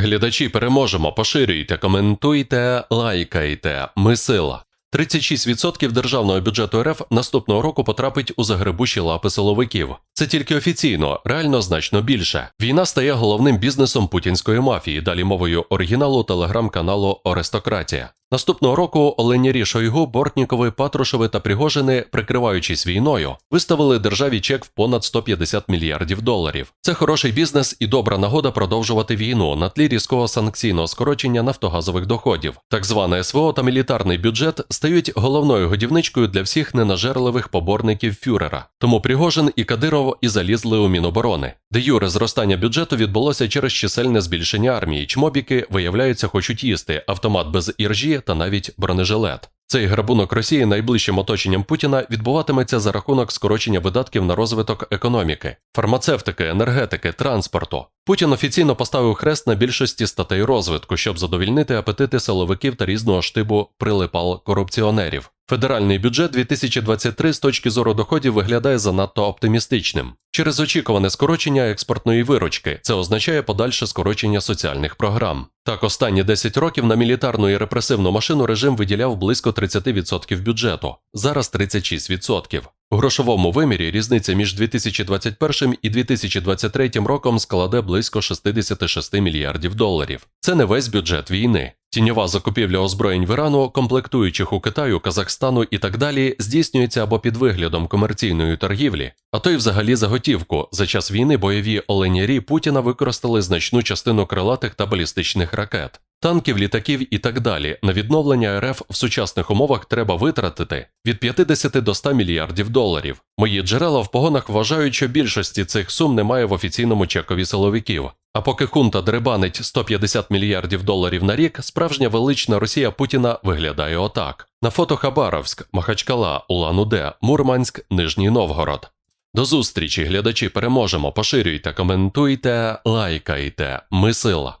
Глядачі переможемо, поширюйте, коментуйте, лайкайте. Ми сила. 36% державного бюджету РФ наступного року потрапить у загребущі лапи силовиків. Це тільки офіційно, реально значно більше. Війна стає головним бізнесом путінської мафії. Далі мовою оригіналу телеграм-каналу Аристократія. Наступного року Оленярі Шойгу, Бортнікови, Патрушеви та Пригожини, прикриваючись війною, виставили державі чек в понад 150 мільярдів доларів. Це хороший бізнес і добра нагода продовжувати війну на тлі різкого санкційного скорочення нафтогазових доходів. Так зване СВО та мілітарний бюджет стають головною годівничкою для всіх ненажерливих поборників фюрера. Тому Пригожин і Кадиров і залізли у Міноборони. Де юре зростання бюджету відбулося через чисельне збільшення армії. Чмобіки, виявляється, хочуть їсти автомат без іржі та навіть бронежилет. Цей грабунок Росії найближчим оточенням Путіна відбуватиметься за рахунок скорочення видатків на розвиток економіки, фармацевтики, енергетики, транспорту. Путін офіційно поставив хрест на більшості статей розвитку, щоб задовільнити апетити силовиків та різного штибу прилипал корупціонерів. Федеральний бюджет 2023 з точки зору доходів виглядає занадто оптимістичним. Через очікуване скорочення експортної виручки це означає подальше скорочення соціальних програм. Так, останні 10 років на мілітарну і репресивну машину режим виділяв близько 30% бюджету, зараз 36%. У грошовому вимірі різниця між 2021 і 2023 роком складе близько 66 мільярдів доларів. Це не весь бюджет війни. Тіньова закупівля озброєнь в Ірану, комплектуючих у Китаю, Казахстану і так далі, здійснюється або під виглядом комерційної торгівлі, а то й взагалі за готівку. За час війни бойові оленярі Путіна використали значну частину крилатих та балістичних ракет. Танків, літаків і так далі на відновлення РФ в сучасних умовах треба витратити від 50 до 100 мільярдів доларів. Мої джерела в погонах вважають, що більшості цих сум немає в офіційному чекові силовиків. А поки хунта дребанить 150 мільярдів доларів на рік, справжня велична Росія Путіна виглядає отак: на фото Хабаровськ, Махачкала, Улан-Уде, Мурманськ, Нижній Новгород. До зустрічі, глядачі, переможемо. Поширюйте, коментуйте, лайкайте. Ми сила.